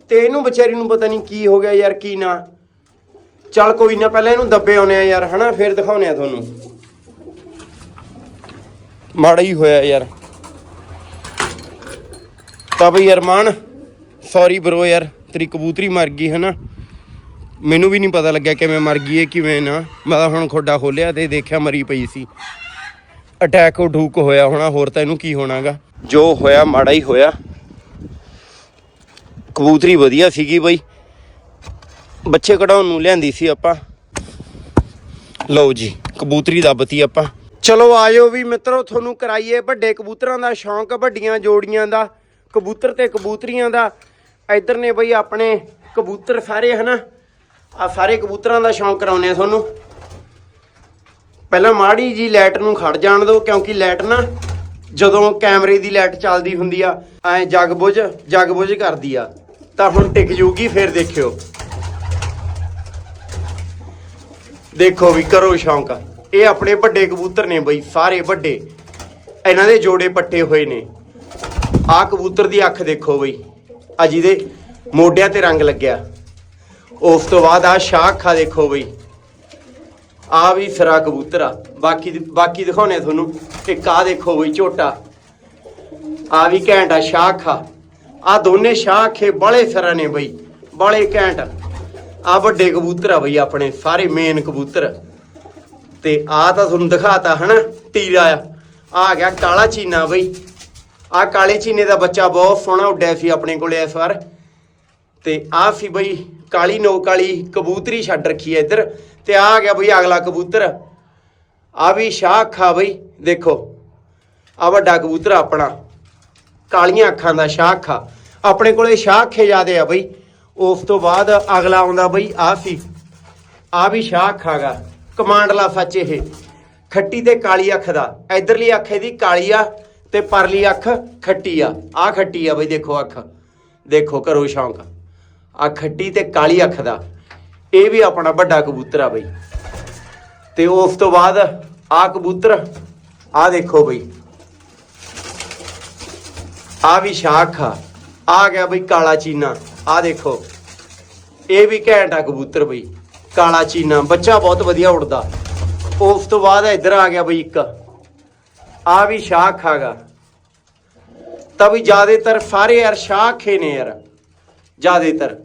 ਤੇ ਇਹਨੂੰ ਵਿਚਾਰੀ ਨੂੰ ਪਤਾ ਨਹੀਂ ਕੀ ਹੋ ਗਿਆ ਯਾਰ, ਕੀ ਨਾ। ਚੱਲ ਕੋਈ ਨਾ, ਪਹਿਲਾਂ ਇਹਨੂੰ ਦੱਬੇ ਆਉਨੇ ਆ ਯਾਰ, ਹਨਾ? ਫਿਰ ਦਿਖਾਉਨੇ ਆ ਤੁਹਾਨੂੰ। ਮਾੜਾ ਹੀ ਹੋਇਆ ਯਾਰ। ਤਾਂ ਬਈ ਅਰਮਾਨ ਸੌਰੀ ਬ్రో ਯਾਰ, ਤੇਰੀ ਕਬੂਤਰੀ ਮਰ ਗਈ, ਹਨਾ? ਮੈਨੂੰ ਵੀ ਨਹੀਂ ਪਤਾ ਲੱਗਿਆ ਕਿਵੇਂ ਮਰ ਗਈ ਇਹ ਕਿਵੇਂ ਨਾ। ਮੈਂ ਤਾਂ ਹੁਣ ਖੋਡਾ ਖੋਲਿਆ ਤੇ ਦੇਖਿਆ ਮਰੀ ਪਈ ਸੀ। ਅਟੈਕ ਉਠੂਕ ਹੋਇਆ ਹੋਣਾ, ਹੋਰ ਤਾਂ ਇਹਨੂੰ ਕੀ ਹੋਣਾਗਾ? ਜੋ ਹੋਇਆ, ਮਾੜਾ ਹੀ ਹੋਇਆ। ਕਬੂਤਰੀ ਵਧੀਆ ਸੀਗੀ ਬਈ। ਬੱਚੇ ਕਢਾਉਣ ਨੂੰ ਲਿਆਂਦੀ ਸੀ ਆਪਾਂ। ਲਓ ਜੀ, ਕਬੂਤਰੀ ਦੱਬਤੀ ਆਪਾਂ। ਚਲੋ ਆਇਓ ਵੀ ਮਿੱਤਰੋ, ਤੁਹਾਨੂੰ ਕਰਾਈਏ ਵੱਡੇ ਕਬੂਤਰਾਂ ਦਾ ਸ਼ੌਂਕ, ਵੱਡੀਆਂ ਜੋੜੀਆਂ ਦਾ, ਕਬੂਤਰ ਤੇ ਕਬੂਤਰੀਆਂ ਦਾ। ਇੱਧਰ ਨੇ ਬਈ ਆਪਣੇ ਕਬੂਤਰ ਸਾਰੇ, ਹਨਾ? ਆ ਸਾਰੇ ਕਬੂਤਰਾਂ ਦਾ ਸ਼ੌਂਕ ਕਰਾਉਨੇ ਆ ਤੁਹਾਨੂੰ। ਪਹਿਲਾਂ ਮਾੜੀ ਜੀ ਲਾਈਟ ਨੂੰ ਖੜ ਜਾਣ ਦਿਓ, ਕਿਉਂਕਿ ਲਾਈਟ ਨਾ ਜਦੋਂ ਕੈਮਰੇ ਦੀ ਲਾਈਟ ਚੱਲਦੀ ਹੁੰਦੀ ਆ, ਐ ਜਗਬੁਝ ਜਗਬੁਝ ਕਰਦੀ ਆ। ਤਾਂ ਹੁਣ ਟਿਕ ਜੂਗੀ, ਫਿਰ ਦੇਖਿਓ। ਦੇਖੋ ਵੀ ਕਰੋ ਸ਼ੌਂਕ। ਇਹ ਆਪਣੇ ਵੱਡੇ ਕਬੂਤਰ ਨੇ ਬਈ, ਸਾਰੇ ਵੱਡੇ। ਇਹਨਾਂ ਦੇ ਜੋੜੇ ਪੱਟੇ ਹੋਏ ਨੇ। ਆਹ ਕਬੂਤਰ ਦੀ ਅੱਖ ਦੇਖੋ ਬਈ। ਆ ਜਿਹਦੇ ਮੋਢਿਆਂ ਤੇ ਰੰਗ ਲੱਗਿਆ। ਉਸ ਤੋਂ ਬਾਅਦ ਆ ਸ਼ਾਹ ਅੱਖਾਂ ਦੇਖੋ ਬਈ। ਆ ਵੀ ਸਰਾ ਕਬੂਤਰ ਆ। ਬਾਕੀ ਬਾਕੀ ਦਿਖਾਉਣੇ ਤੁਹਾਨੂੰ। ਇੱਕ ਆ ਦੇਖੋ ਬਈ, ਝੋਟਾ। ਆ ਵੀ ਘੈਂਟ ਆ, ਸ਼ਾਹ ਅੱਖਾਂ। ਆ ਦੋਨੇ ਸ਼ਾਹ ਅੱਖੇ ਬੜੇ ਸਰਾ ਨੇ ਬਈ। ਬੜੇ ਘੈਂਟ। ਆ ਵੱਡੇ ਕਬੂਤਰ ਆ ਬਈ ਆਪਣੇ, ਸਾਰੇ ਮੇਨ ਕਬੂਤਰ। ਤੇ ਆ ਤਾਂ ਤੁਹਾਨੂੰ ਦਿਖਾਤਾ ਹਨਾ ਟੀਰਾ ਆ। ਆ ਗਿਆ ਕਾਲਾ ਚੀਨਾ ਬਈ। ਆ ਕਾਲੇ ਚੀਨੇ ਦਾ ਬੱਚਾ ਬਹੁਤ ਸੋਹਣਾ ਉੱਡਿਆ ਸੀ ਆਪਣੇ ਕੋਲੇ ਇਸ ਵਾਰ। ਤੇ ਆ ਸੀ ਬਈ ਕਾਲੀ ਨੋਕ ਕਾਲੀ ਕਬੂਤਰੀ ਛੱਡ ਰੱਖੀ ਐ ਇੱਧਰ। ਤੇ ਆ ਗਿਆ ਬਈ ਅਗਲਾ ਕਬੂਤਰ। ਆ ਵੀ ਸ਼ਾਹ ਅੱਖਾਂ ਬਈ, ਦੇਖੋ। ਆ ਵੱਡਾ ਕਬੂਤਰ ਆਪਣਾ। ਕਾਲੀਆਂ ਅੱਖਾਂ ਦਾ ਸ਼ਾਹ ਅੱਖਾ। ਆਪਣੇ ਕੋਲੇ ਸ਼ਾਹ ਅੱਖੇ ਜਿਆਦੇ ਆ ਬਈ। ਉਸ ਤੋਂ ਬਾਅਦ ਅਗਲਾ ਆਉਂਦਾ ਬਈ ਆ ਸੀ। ਆ ਵੀ ਸ਼ਾਹ ਅੱਖਾਂ ਗਾ ਕਮਾਂਡਲਾ ਸੱਚ ਇਹ। ਖੱਟੀ ਤੇ ਕਾਲੀ ਅੱਖ ਦਾ। ਇਧਰਲੀ ਅੱਖ ਇਹਦੀ ਕਾਲੀ ਆ ਤੇ ਪਰਲੀ ਅੱਖ ਖੱਟੀ ਆ। ਆ ਖੱਟੀ ਆ ਬਈ, ਦੇਖੋ ਅੱਖ। ਦੇਖੋ, ਕਰੋ ਸ਼ੌਂਕ। ਆ ਖੱਟੀ ਤੇ ਕਾਲੀ ਅੱਖ ਦਾ। ਇਹ ਵੀ ਆਪਣਾ ਵੱਡਾ ਕਬੂਤਰ ਆ ਬਈ। ਤੇ ਉਸ ਤੋਂ ਬਾਅਦ ਆ ਕਬੂਤਰ ਆ ਦੇਖੋ ਬਈ। ਆ ਵੀ ਸ਼ਾਖ ਆ। ਆ ਗਿਆ ਬਈ ਕਾਲਾ ਚੀਨਾ। ਆ ਦੇਖੋ, ਇਹ ਵੀ ਘੈਂਟ ਆ ਕਬੂਤਰ ਬਈ। ਕਾਲਾ ਚੀਨਾ, ਬੱਚਾ ਬਹੁਤ ਵਧੀਆ ਉੜਦਾ ਉਸ ਤੋਂ ਬਾਅਦ ਇੱਧਰ ਆ ਗਿਆ ਬਈ ਇੱਕ। ਆ ਵੀ ਸ਼ਾਖ ਆਗਾ ਤਾਂ ਵੀ ਜ਼ਿਆਦਾਤਰ ਸਾਰੇ ਯਾਰ ਸ਼ਾਖੇ ਨੇ ਯਾਰ, ਜ਼ਿਆਦਾਤਰ।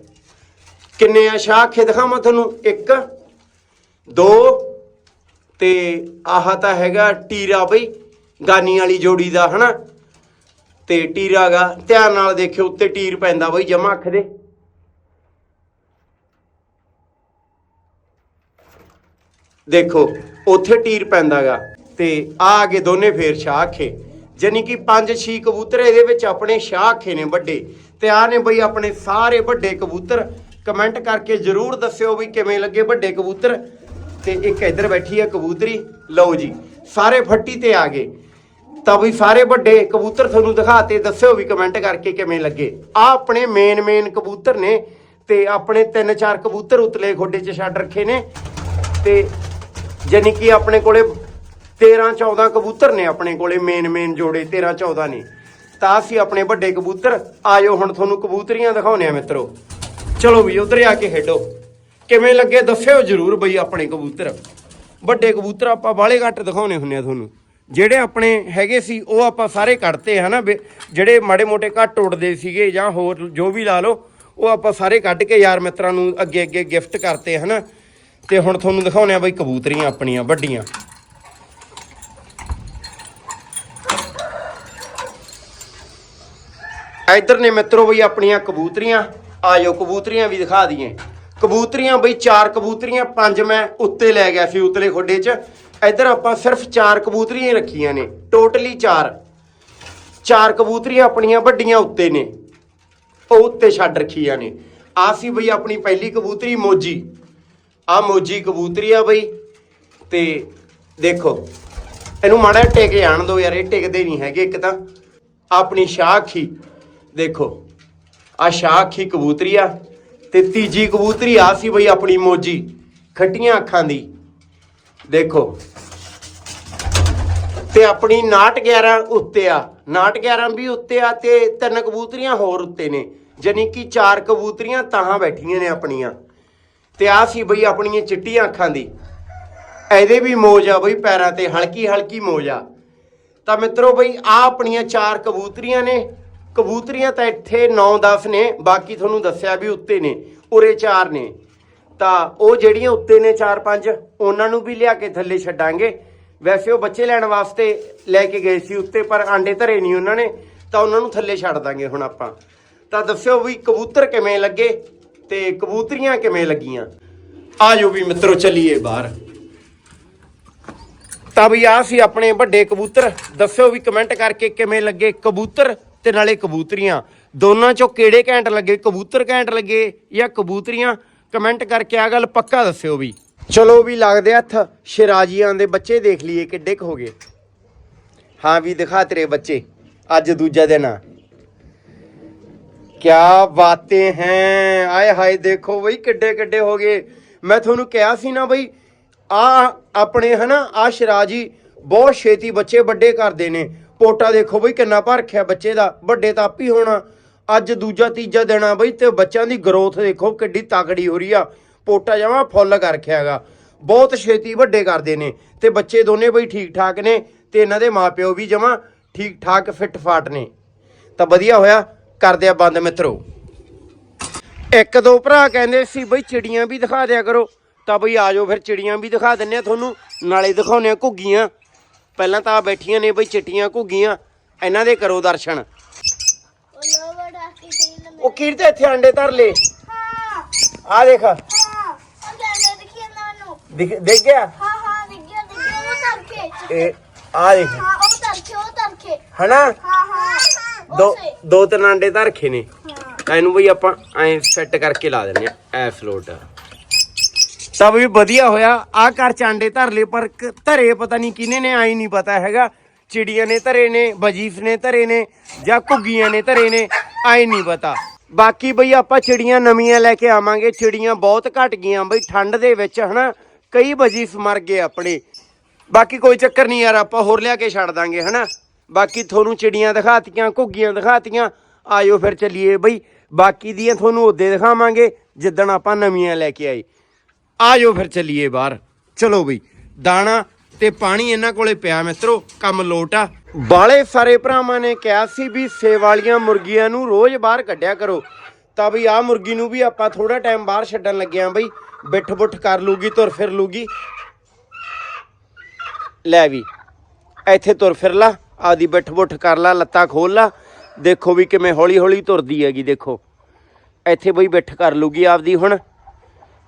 ਕਿੰਨੇ ਆ ਸ਼ਾਖੇ ਦਿਖਾਵਾਂ ਤੁਹਾਨੂੰ? ਇੱਕ, ਦੋ, ਤੇ ਆਹ ਤਾਂ ਹੈਗਾ ਟੀਰਾ ਬਈ, ਗਾਨੀ ਵਾਲੀ ਜੋੜੀ ਦਾ, ਹਨਾ? ਤੇ ਟੀਰਾ ਗਾ ਧਿਆਨ ਨਾਲ ਦੇਖਿਓ ਉੱਤੇ ਟੀਰ ਪੈਂਦਾ ਬਈ, ਜਮਾ ਅੱਖ ਦੇ। ਦੇਖੋ, ਉੱਥੇ ਟੀਰ ਪੈਂਦਾਗਾ ਤੇ ਆ ਆਗੇ ਦੋਨੇ ਫੇਰ ਸ਼ਾਖੇ ਜਾਨੀ ਕਿ ਪੰਜ ਛੀ ਕਬੂਤਰ ਇਹਦੇ ਵਿੱਚ ਆਪਣੇ ਸ਼ਾਖੇ ਨੇ ਵੱਡੇ। ਤੇ ਆ ਨੇ ਬਈ ਆਪਣੇ ਸਾਰੇ ਵੱਡੇ ਕਬੂਤਰ। ਕਮੈਂਟ ਕਰਕੇ ਜਰੂਰ ਦੱਸਿਓ ਵੀ ਕਿਵੇਂ ਲੱਗੇ ਵੱਡੇ ਕਬੂਤਰ। ਤੇ ਇੱਕ ਇੱਧਰ ਬੈਠੀ ਹੈ ਕਬੂਤਰੀ। ਲਓ ਜੀ, ਸਾਰੇ ਫੱਟੀ ਤੇ ਆ ਗਏ। ਤਾਂ ਵੀ ਸਾਰੇ ਵੱਡੇ ਕਬੂਤਰ ਤੁਹਾਨੂੰ ਦਿਖਾਤੇ ਦੱਸਿਓ ਵੀ ਕਮੈਂਟ ਕਰਕੇ ਕਿਵੇਂ ਲੱਗੇ। ਆ ਆਪਣੇ ਮੇਨ ਮੇਨ ਕਬੂਤਰ ਨੇ ਤੇ ਆਪਣੇ ਤਿੰਨ ਚਾਰ ਕਬੂਤਰ ਉਤਲੇ ਖੋਡੇ 'ਚ ਛੱਡ ਰੱਖੇ ਨੇ ਤੇ ਜਾਨੀ ਕਿ ਆਪਣੇ ਕੋਲੇ 13 14 ਕਬੂਤਰ ਨੇ ਆਪਣੇ ਕੋਲੇ ਮੇਨ ਮੇਨ ਜੋੜੇ 13 14 ਨੇ। ਤਾਂ ਅਸੀਂ ਆਪਣੇ ਵੱਡੇ ਕਬੂਤਰ, ਆਇਓ ਹੁਣ ਤੁਹਾਨੂੰ ਕਬੂਤਰੀਆਂ ਦਿਖਾਉਣੇ ਆ ਮਿੱਤਰੋ। ਚਲੋ ਵੀ ਉਧਰ ਆ ਕੇ ਖੇਡੋ। ਕਿਵੇਂ ਲੱਗੇ ਦੱਸਿਓ ਜਰੂਰ ਬਈ ਆਪਣੇ ਕਬੂਤਰ। ਵੱਡੇ ਕਬੂਤਰ ਆਪਾਂ ਬਾਲੇ ਘੱਟ ਦਿਖਾਉਣੇ ਹੁੰਨੇ ਆ ਤੁਹਾਨੂੰ। ਜਿਹੜੇ ਆਪਣੇ ਹੈਗੇ ਸੀ, ਉਹ ਆਪਾਂ ਸਾਰੇ ਕੱਢਤੇ, ਹਨਾ? ਵੀ ਜਿਹੜੇ ਮਾੜੇ ਮੋਟੇ ਘੱਟ ਉੱਡਦੇ ਸੀਗੇ ਜਾਂ ਹੋਰ ਜੋ ਵੀ ਲਾ ਲਓ, ਉਹ ਆਪਾਂ ਸਾਰੇ ਕੱਢ ਕੇ ਯਾਰ ਮਿੱਤਰਾਂ ਨੂੰ ਅੱਗੇ ਅੱਗੇ ਗਿਫਟ ਕਰਤੇ, ਹਨਾ? ਤੇ ਹੁਣ ਤੁਹਾਨੂੰ ਦਿਖਾਉਣੇ ਆ ਬਈ ਕਬੂਤਰੀਆਂ ਆਪਣੀਆਂ, ਵੱਡੀਆਂ। ਇੱਧਰ ਨੇ ਮਿੱਤਰੋ ਬਈ ਆਪਣੀਆਂ ਕਬੂਤਰੀਆਂ ਆਜੋ ਕਬੂਤਰੀਆਂ ਵੀ ਦਿਖਾ ਦਈਏ। ਕਬੂਤਰੀਆਂ ਬਈ ਚਾਰ ਕਬੂਤਰੀਆਂ, ਪੰਜ ਮੈਂ ਉੱਤੇ ਲੈ ਗਿਆ ਸੀ ਉਤਲੇ ਖੋਡੇ 'ਚ। ਇੱਧਰ ਆਪਾਂ ਸਿਰਫ ਚਾਰ ਕਬੂਤਰੀਆਂ ਰੱਖੀਆਂ ਨੇ, ਟੋਟਲੀ ਚਾਰ। ਚਾਰ ਕਬੂਤਰੀਆਂ ਆਪਣੀਆਂ ਵੱਡੀਆਂ ਉੱਤੇ ਨੇ, ਉਹ ਉੱਤੇ ਛੱਡ ਰੱਖੀਆਂ ਨੇ। ਆ ਸੀ ਬਈ ਆਪਣੀ ਪਹਿਲੀ ਕਬੂਤਰੀ ਮੋਜੀ। ਆ ਮੋਜੀ ਕਬੂਤਰੀ ਆ ਬਈ। ਤੇ ਦੇਖੋ, ਇਹਨੂੰ ਮਾੜਾ ਜਿਹਾ ਟਿਕ ਜਾਣ ਦਿਓ ਯਾਰ, ਇਹ ਟਿਕਦੇ ਨਹੀਂ ਹੈਗੇ ਇੱਕ ਤਾਂ। ਆਪਣੀ ਸ਼ਾਖੀ, ਦੇਖੋ ਆ ਸ਼ਾਖੀ ਕਬੂਤਰੀ ਆ। ਤੇ ਤੀਜੀ ਕਬੂਤਰੀ ਆ ਸੀ ਬਈ ਆਪਣੀ ਮੋਜੀ, ਖੱਟੀਆਂ ਅੱਖਾਂ ਦੀ। ਦੇਖੋ। ਤੇ ਆਪਣੀ ਨਾਟ 11 ਉੱਤੇ ਆ। ਨਾਟ 11 ਵੀ ਉੱਤੇ ਆ ਤੇ ਤਿੰਨ ਕਬੂਤਰੀਆਂ ਹੋਰ ਉੱਤੇ ਨੇ। ਜਾਨੀ ਕਿ ਚਾਰ ਕਬੂਤਰੀਆਂ ਤਾਹਾਂ ਬੈਠੀਆਂ ਨੇ ਆਪਣੀਆਂ। ਤੇ ਆ ਸੀ ਬਈ ਆਪਣੀਆਂ ਚਿੱਟੀਆਂ ਅੱਖਾਂ ਦੀ। ਇਹਦੇ ਵੀ ਮੋਜ ਆ ਬਈ ਪੈਰਾਂ ਤੇ ਹਲਕੀ ਹਲਕੀ ਮੋਜ ਆ। ਤਾਂ ਮਿੱਤਰੋ ਬਈ ਆ ਆਪਣੀਆਂ ਚਾਰ ਕਬੂਤਰੀਆਂ ਨੇ। ਕਬੂਤਰੀਆਂ ਤਾਂ ਇੱਥੇ 9-10 ਨੇ, ਬਾਕੀ ਤੁਹਾਨੂੰ ਦੱਸਿਆ ਵੀ ਉੱਤੇ ਨੇ, ਉਰੇ ਚਾਰ ਨੇ। ਤਾਂ ਉਹ ਜਿਹੜੀਆਂ ਉੱਤੇ ਨੇ 4-5 ਉਹਨਾਂ ਨੂੰ ਵੀ ਲਿਆ ਕੇ ਥੱਲੇ ਛੱਡਾਂਗੇ। ਵੈਸੇ ਉਹ ਬੱਚੇ ਲੈਣ ਵਾਸਤੇ ਲੈ ਕੇ ਗਏ ਸੀ ਉੱਤੇ, ਪਰ ਆਂਡੇ ਧਰੇ ਨਹੀਂ ਉਹਨਾਂ ਨੇ, ਤਾਂ ਉਹਨਾਂ ਨੂੰ ਥੱਲੇ ਛੱਡ ਦਾਂਗੇ ਹੁਣ ਆਪਾਂ। ਤਾਂ ਦੱਸਿਓ ਵੀ ਕਬੂਤਰ ਕਿਵੇਂ ਲੱਗੇ ਤੇ ਕਬੂਤਰੀਆਂ ਕਿਵੇਂ ਲੱਗੀਆਂ? ਆਜੋ ਵੀ ਮਿੱਤਰੋ, ਚੱਲੀਏ ਬਾਹਰ। ਤਾਂ ਵੀ ਆ ਸੀ ਆਪਣੇ ਵੱਡੇ ਕਬੂਤਰ। ਦੱਸਿਓ ਵੀ ਕਮੈਂਟ ਕਰਕੇ ਕਿਵੇਂ ਲੱਗੇ ਕਬੂਤਰ ਤੇ ਨਾਲੇ ਕਬੂਤਰੀਆਂ। ਦੋਨਾਂ ਚੋਂ ਕਿਹੜੇ ਘੈਂਟ ਲੱਗੇ? ਕਬੂਤਰ ਘੈਂਟ ਲੱਗੇ ਜਾਂ ਕਬੂਤਰੀਆਂ? ਕਮੈਂਟ ਕਰਕੇ ਆ ਗੱਲ ਪੱਕਾ ਦੱਸਿਓ ਵੀ। ਚਲੋ ਵੀ ਲੱਗਦੇ ਹੱਥ। ਸ਼ਿਰਾਜੀਆਂ ਦੇ ਬੱਚੇ ਦੇਖ ਲਈਏ ਕਿੱਡੇ ਕੁ ਹੋ ਗਏ। ਹਾਂ ਵੀ ਦਿਖਾ ਤੇਰੇ ਬੱਚੇ, ਅੱਜ ਦੂਜਾ ਦਿਨ ਆ। ਕਿਆ ਬਾतें ਹੈ, ਆਏ ਹਾਏ ਦੇਖੋ ਬਈ ਕਿੱਡੇ ਕਿੱਡੇ ਹੋ ਗਏ। ਮੈਂ ਤੁਹਾਨੂੰ ਕਿਹਾ ਸੀ ਨਾ ਬਈ, ਆ ਆਪਣੇ ਹਨਾ, ਆ ਸ਼ਿਰਾਜੀ ਬਹੁਤ ਛੇਤੀ ਬੱਚੇ ਵੱਡੇ ਕਰਦੇ ਨੇ। ਪੋਟਾ ਦੇਖੋ ਬਈ ਕਿੰਨਾ ਭਰਖਿਆ ਬੱਚੇ ਦਾ, ਵੱਡੇ ਤਾਂ ਆਪ ਹੀ ਹੋਣਾ। ਅੱਜ ਦੂਜਾ ਤੀਜਾ ਦਿਨ ਆ ਬਈ ਤੇ ਬੱਚਿਆਂ ਦੀ ਗਰੋਥ ਦੇਖੋ ਕਿੱਡੀ ਤਾਕੜੀ ਹੋ ਰਹੀ ਆ। ਪੋਟਾ ਜਮਾ ਫੁੱਲ ਕਰ ਰੱਖਿਆਗਾ ਬਹੁਤ ਛੇਤੀ ਵੱਡੇ ਕਰਦੇ ਨੇ ਤੇ ਬੱਚੇ ਦੋਨੇ ਬਈ ਠੀਕ ਠਾਕ ਨੇ ਤੇ ਇਹਨਾਂ ਦੇ ਮਾਪਿਓ ਵੀ ਜਮਾ ਠੀਕ ਠਾਕ ਫਿੱਟ ਫਾਟ ਨੇ। ਤਾਂ ਵਧੀਆ ਹੋਇਆ। ਕਰਦੇ ਆ ਬੰਦ ਮਿੱਤਰੋ। ਇੱਕ ਦੋ ਭਰਾ ਕਹਿੰਦੇ ਸੀ ਬਈ ਚਿੜੀਆਂ ਵੀ ਦਿਖਾ ਦਿਆ ਕਰੋ। ਤਾਂ ਬਈ ਆਜੋ ਫਿਰ ਚਿੜੀਆਂ ਵੀ ਦਿਖਾ ਦਿੰਨੇ ਆ ਤੁਹਾਨੂੰ। ਨਾਲੇ ਦਿਖਾਉਨੇ ਆ ਘੁੱਗੀਆਂ। ਪਹਿਲਾਂ ਤਾਂ ਆ ਬੈਠੀਆਂ ਨੇ ਬਈ ਚਿੱਟੀਆਂ ਘੁੱਗੀਆਂ। ਇਹਨਾਂ ਦੇ ਕਰੋ ਦਰਸ਼ਨ। ਉਹ ਕੀਰਤੇ ਇੱਥੇ ਅੰਡੇ ਧਰ ਲੈ ਹਾਂ। ਆ ਦੇਖ। ਹਾਂ ਉਹ ਜਾਂਦੇ ਦੇਖੀ ਇਹਨਾਂ ਨੂੰ ਦਿਖ- ਦੇਖ ਗਿਆ? ਹਾਂ ਹਾਂ ਦਿਖਿਆ ਦਿਖਿਆ ਉਹ ਤਰਕੇ ਇਹ ਆ ਦੇਖ। ਹਾਂ ਉਹ ਤਰਕੇ ਉਹ ਤਰਕੇ ਹਨਾ? ਹਾਂ ਹਾਂ। ਦੋ ਉਸੇ। ਦੋ ਤਿੰਨ ਅੰਡੇ ਧਰ ਰੱਖੇ ਨੇ। ਹਾਂ। ਤਾਂ ਇਹਨੂੰ ਬਈ ਆਪਾਂ ਐ ਸੈੱਟ ਕਰਕੇ ਲਾ ਦਿੰਨੇ ਆ ਐ ਫਲੋਟ ਤਾਂ ਵੀ ਵਧੀਆ ਹੋਇਆ। ਆ ਘਰ ਚ ਆਂਡੇ ਧਰ ਲਏ ਪਰ ਕ- ਧਰੇ ਪਤਾ ਨਹੀਂ ਕਿਹਨੇ ਨੇ ਆਈ ਨਹੀਂ ਪਤਾ ਹੈਗਾ। ਚਿੜੀਆਂ ਨੇ ਧਰੇ ਨੇ ਬਜੀਫ ਨੇ ਧਰੇ ਨੇ, ਜਾਂ ਘੁੱਗੀਆਂ ਨੇ ਧਰੇ ਨੇ, ਆਏ ਨਹੀਂ ਪਤਾ। ਬਾਕੀ ਬਈ ਆਪਾਂ ਚਿੜੀਆਂ ਨਵੀਆਂ ਲੈ ਕੇ ਆਵਾਂਗੇ, ਚਿੜੀਆਂ ਬਹੁਤ ਘਟ ਗਈਆਂ ਬਈ, ਠੰਡ ਦੇ ਵਿੱਚ, ਹਨਾ? ਕਈ ਬਜੀਫ ਮਰ ਗਏ ਆਪਣੇ। ਬਾਕੀ ਕੋਈ ਚੱਕਰ ਨਹੀਂ ਯਾਰ, ਆਪਾਂ ਹੋਰ ਲਿਆ ਕੇ ਛੱਡ ਦਾਂਗੇ, ਹਨਾ? ਬਾਕੀ ਤੁਹਾਨੂੰ ਚਿੜੀਆਂ ਦਿਖਾਤੀਆਂ, ਘੁੱਗੀਆਂ ਦਿਖਾਤੀਆਂ, ਆਇਓ ਫਿਰ ਚੱਲੀਏ ਬਈ। ਬਾਕੀ ਦੀਆਂ ਤੁਹਾਨੂੰ ਉਹਦੇ ਦਿਖਾਵਾਂਗੇ, ਜਿੱਦਣ ਆਪਾਂ ਨਵੀਆਂ ਲੈ ਕੇ ਆਈ ਆਜੋ ਫਿਰ ਚੱਲੀਏ ਬਾਹਰ। ਚਲੋ ਬਈ, ਦਾਣਾ ਤੇ ਪਾਣੀ ਇਹਨਾਂ ਕੋਲੇ ਪਿਆ ਮਿੱਤਰੋ, ਕੰਮ ਲੋਟ। ਆ ਬਾਲੇ ਸਾਰੇ ਭਰਾਵਾਂ ਨੇ ਕਿਹਾ ਸੀ ਵੀ ਸੇ ਵਾਲੀਆਂ ਮੁਰਗੀਆਂ ਨੂੰ ਰੋਜ਼ ਬਾਹਰ ਕੱਢਿਆ ਕਰੋ। ਤਾਂ ਵੀ ਆ ਮੁਰਗੀ ਨੂੰ ਵੀ ਆਪਾਂ ਥੋੜਾ ਟਾਈਮ ਬਾਹਰ ਛੱਡਣ ਲੱਗੇ ਆਂ ਬਈ। ਬਿੱਠ ਬੁੱਠ ਕਰ ਲੂਗੀ, ਤੁਰ ਫਿਰ ਲੂਗੀ। ਲੈ ਵੀ, ਇੱਥੇ ਤੁਰ ਫਿਰ ਲਾ, ਆਦੀ ਬਿੱਠ ਬੁੱਠ ਕਰ ਲਾ, ਲੱਤਾਂ ਖੋਲ ਲਾ। ਦੇਖੋ ਵੀ ਕਿਵੇਂ ਹੌਲੀ ਹੌਲੀ ਤੁਰਦੀ ਹੈਗੀ, ਦੇਖੋ। ਇੱਥੇ ਬਈ ਬਿੱਠ ਕਰ ਲੂਗੀ ਆਪਦੀ ਹੁਣ,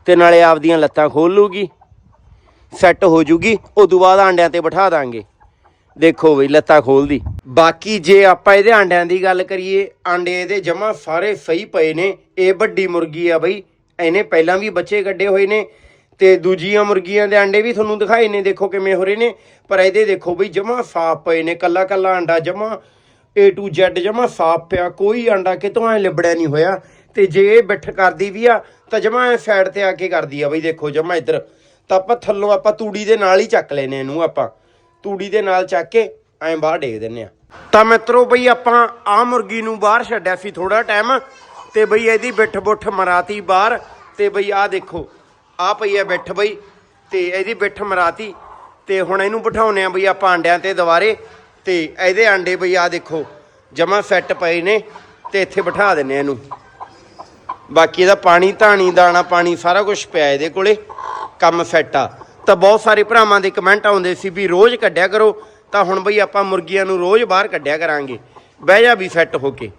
ਤੇ ਨਾਲੇ ਆਪਦੀਆਂ ਲੱਤਾਂ ਖੋਲ ਲੂਗੀ। ਸੈੱਟ ਹੋ ਜੂਗੀ, ਉਦੋਂ ਬਾਅਦ ਆਂਡਿਆਂ ਤੇ ਬਿਠਾ ਦਾਂਗੇ। ਦੇਖੋ ਬਈ, ਲੱਤਾਂ ਖੋਲਦੀ। ਬਾਕੀ ਜੇ ਆਪਾਂ ਇਹਦੇ ਆਂਡਿਆਂ ਦੀ ਗੱਲ ਕਰੀਏ, ਆਂਡੇ ਇਹਦੇ ਜਮਾ ਸਾਰੇ ਸਹੀ ਪਏ ਨੇ। ਇਹ ਵੱਡੀ ਮੁਰਗੀ ਆ ਬਈ, ਇਹਨੇ ਪਹਿਲਾਂ ਵੀ ਬੱਚੇ ਕੱਢੇ ਹੋਏ ਨੇ। ਤੇ ਦੂਜੀਆਂ ਮੁਰਗੀਆਂ ਦੇ ਆਂਡੇ ਵੀ ਤੁਹਾਨੂੰ ਦਿਖਾਏ ਨੇ, ਦੇਖੋ ਕਿਵੇਂ ਹੋ ਰਹੇ ਨੇ। ਪਰ ਇਹਦੇ ਦੇਖੋ ਬਈ ਜਮਾ ਸਾਫ਼ ਪਏ ਨੇ ਕੱਲਾ ਕੱਲਾ ਆਂਡਾ ਜਮਾ A to Z ਜਮਾ ਸਾਫ਼ ਪਿਆ, ਕੋਈ ਆਂਡਾ ਕਿਤੋਂ ਐ ਲਿਬੜਿਆ ਨਹੀਂ ਹੋਇਆ। ਤੇ ਜੇ ਇਹ ਬਿੱਠ ਕਰਦੀ ਵੀ ਆ, ਤਾਂ ਜਮਾ ਐ ਸਾਈਡ ਤੇ ਆ ਕੇ ਕਰਦੀ ਆ ਬਈ, ਦੇਖੋ ਜਮਾ ਇੱਧਰ। ਤਾਂ ਆਪਾਂ ਥੱਲੋਂ ਆਪਾਂ ਤੂੜੀ ਦੇ ਨਾਲ ਹੀ ਚੱਕ ਲੈਨੇ ਇਹਨੂੰ ਆਪਾਂ। ਤੂੜੀ ਦੇ ਨਾਲ ਚੱਕ ਕੇ ਐਂ ਬਾਹਰ ਡੇਗ ਦਿੰਨੇ ਆ। ਤਾਂ ਮਿੱਤਰੋ ਬਈ ਆਪਾਂ ਆ ਮੁਰਗੀ ਨੂੰ ਬਾਹਰ ਛੱਡਿਆ ਸੀ ਥੋੜਾ ਟਾਈਮ ਤੇ ਬਈ ਇਹਦੀ ਬਿੱਠ ਬੁੱਠ ਮਰਾਤੀ ਬਾਹਰ ਤੇ ਬਈ ਆ ਦੇਖੋ ਆ ਪਈ ਆ ਬਿੱਠ ਬਈ ਤੇ ਇਹਦੀ ਬਿੱਠ ਮਰਾਤੀ ਤੇ ਹੁਣ ਇਹਨੂੰ ਬਿਠਾਉਨੇ ਆ ਬਈ ਆਪਾਂ ਆਂਡਿਆਂ ਤੇ ਦੁਬਾਰੇ ਤੇ ਇਹਦੇ ਆਂਡੇ ਬਈ ਆ ਦੇਖੋ, ਜਮਾ ਸੈੱਟ ਪਏ ਨੇ ਤੇ ਇੱਥੇ ਬਿਠਾ ਦਿੰਨੇ ਆ ਇਹਨੂੰ। ਬਾਕੀ ਇਹਦਾ ਪਾਣੀ, ਧਾਣੀ, ਦਾਣਾ ਪਾਣੀ ਸਾਰਾ ਕੁਝ ਪਿਆ ਇਹਦੇ ਕੋਲੇ। ਕੰਮ ਸੈੱਟ ਆ। ਤਾਂ ਬਹੁਤ ਸਾਰੇ ਭਰਾਵਾਂ ਦੇ ਕਮੈਂਟ ਆਉਂਦੇ ਸੀ ਵੀ ਰੋਜ਼ ਕੱਢਿਆ ਕਰੋ, ਤਾਂ ਹੁਣ ਬਈ ਆਪਾਂ ਮੁਰਗੀਆਂ ਨੂੰ ਰੋਜ਼ ਬਾਹਰ ਕੱਢਿਆ ਕਰਾਂਗੇ। ਬਹਿ ਜਾ ਵੀ ਸੈੱਟ ਹੋ ਕੇ।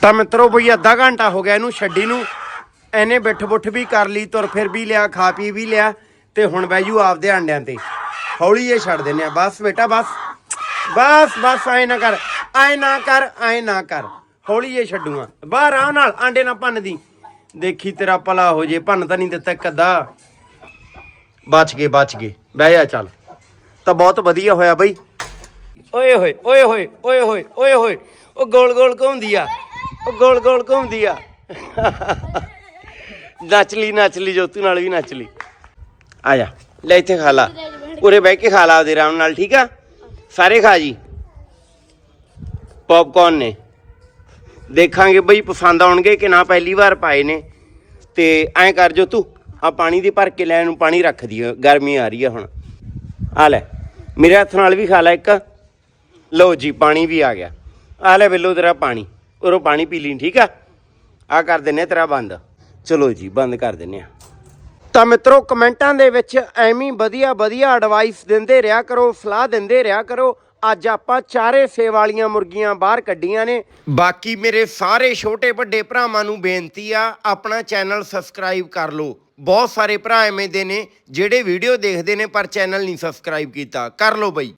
ਤਾਂ ਮਿੱਤਰੋ ਬਈ ਅੱਧਾ ਘੰਟਾ ਹੋ ਗਿਆ ਇਹਨੂੰ ਛੱਡੀ ਨੂੰ। ਇਹਨੇ ਬਿੱਠ ਬੁੱਠ ਵੀ ਕਰ ਲਈ, ਤੁਰ ਫਿਰ ਵੀ ਲਿਆ, ਖਾ ਪੀ ਵੀ ਲਿਆ, ਤੇ ਹੁਣ ਬਹਿ ਜੂ ਆਪਦੇ ਆਂਡਿਆਂ ਤੇ। ਹੌਲੀ ਇਹ ਛੱਡ ਦਿੰਨੇ ਆ। ਬਸ ਬੇਟਾ, ਬਸ। ਬਸ ਬਸ, ਐ ਨਾ ਕਰ, ਐ ਨਾ ਕਰ, ਐ ਨਾ ਕਰ। ਹੌਲੀ ਇਹ ਛੱਡੂਗਾ। ਬਾਹਰ ਆ ਨਾਲ, ਆਂਡੇ ਨਾ ਭੰਨ ਦੀ ਦੇਖੀ ਤੇਰਾ ਭਲਾ ਹੋ ਜੇ, ਭੰਨ ਤਾਂ ਨਹੀਂ ਦਿੱਤਾ ਕਦਾ ਬਚ ਗਏ ਬਚ ਗਏ। ਬਹਿ ਜਾ, ਚੱਲ। ਤਾਂ ਬਹੁਤ ਵਧੀਆ ਹੋਇਆ ਬਈ। ਓਏ ਹੋਏ ਓਏ ਹੋਏ ਓਏ ਹੋਏ ਓਏ ਹੋਏ। ਉਹ ਗੋਲ ਗੋਲ ਘੁੰਮਦੀ ਆ? ਉਹ ਗੋਲ ਗੋਲ ਘੁੰਮਦੀ ਆ? ਨੱਚ ਲਈ ਨੱਚ ਲਈ, ਜੋਤੂ ਨਾਲ ਵੀ ਨੱਚ ਲਈ। ਆ ਜਾ, ਲੈ ਇੱਥੇ ਖਾ ਲਾ। ਉਰੇ ਬਹਿ ਕੇ ਖਾ ਲਾ ਉਹਦੇ ਆਰਾਮ ਨਾਲ, ਠੀਕ ਆ? ਸਾਰੇ ਖਾ ਜੀ। ਪੌਪਕੌਰਨ ਨੇ। ਦੇਖਾਂਗੇ ਬਈ, ਪਸੰਦ ਆਉਣਗੇ ਕਿ ਨਾ, ਪਹਿਲੀ ਵਾਰ ਪਾਏ ਨੇ। ਤੇ ਐਂ ਕਰ ਜੋ ਤੂੰ ਆ ਪਾਣੀ ਦੀ ਭਰ ਕੇ ਲੈਣ ਨੂੰ ਪਾਣੀ ਰੱਖ ਦਿਓ, ਗਰਮੀ ਆ ਰਹੀ ਆ ਹੁਣ। ਆ ਲੈ, ਮੇਰੇ ਹੱਥ ਨਾਲ ਵੀ ਖਾ ਲੈ ਇੱਕ। ਲਓ ਜੀ, ਪਾਣੀ ਵੀ ਆ ਗਿਆ। ਆ ਲੈ ਬਿੱਲੋ ਤੇਰਾ ਪਾਣੀ, ਉਰੋਂ ਪਾਣੀ ਪੀ ਲਈ, ਠੀਕ ਆ? ਆ ਕਰ ਦਿੰਨੇ ਆ ਤੇਰਾ ਬੰਦ। ਚਲੋ ਜੀ, ਬੰਦ ਕਰ ਦਿੰਨੇ ਆ। ਤਾਂ ਮਿੱਤਰੋ, ਕਮੈਂਟਾਂ ਦੇ ਵਿੱਚ ਐਵੇਂ ਵਧੀਆ ਵਧੀਆ ਐਡਵਾਈਸ ਦਿੰਦੇ ਰਿਹਾ ਕਰੋ, ਸਲਾਹ ਦਿੰਦੇ ਰਿਹਾ ਕਰੋ। ਅੱਜ ਆਪਾਂ ਚਾਰੇ ਸੇ ਵਾਲੀਆਂ ਮੁਰਗੀਆਂ ਬਾਹਰ ਕੱਢੀਆਂ ਨੇ। ਬਾਕੀ ਮੇਰੇ ਸਾਰੇ ਛੋਟੇ ਵੱਡੇ ਭਰਾਵਾਂ ਨੂੰ ਬੇਨਤੀ ਆ, ਆਪਣਾ ਚੈਨਲ ਸਬਸਕ੍ਰਾਈਬ ਕਰ ਲਓ। ਬਹੁਤ ਸਾਰੇ ਭਰਾ ਐਵੇਂ ਦੇ ਨੇ ਜਿਹੜੇ ਵੀਡੀਓ ਦੇਖਦੇ ਨੇ ਪਰ ਚੈਨਲ ਨਹੀਂ ਸਬਸਕ੍ਰਾਈਬ ਕੀਤਾ। ਕਰ ਲਓ ਬਈ।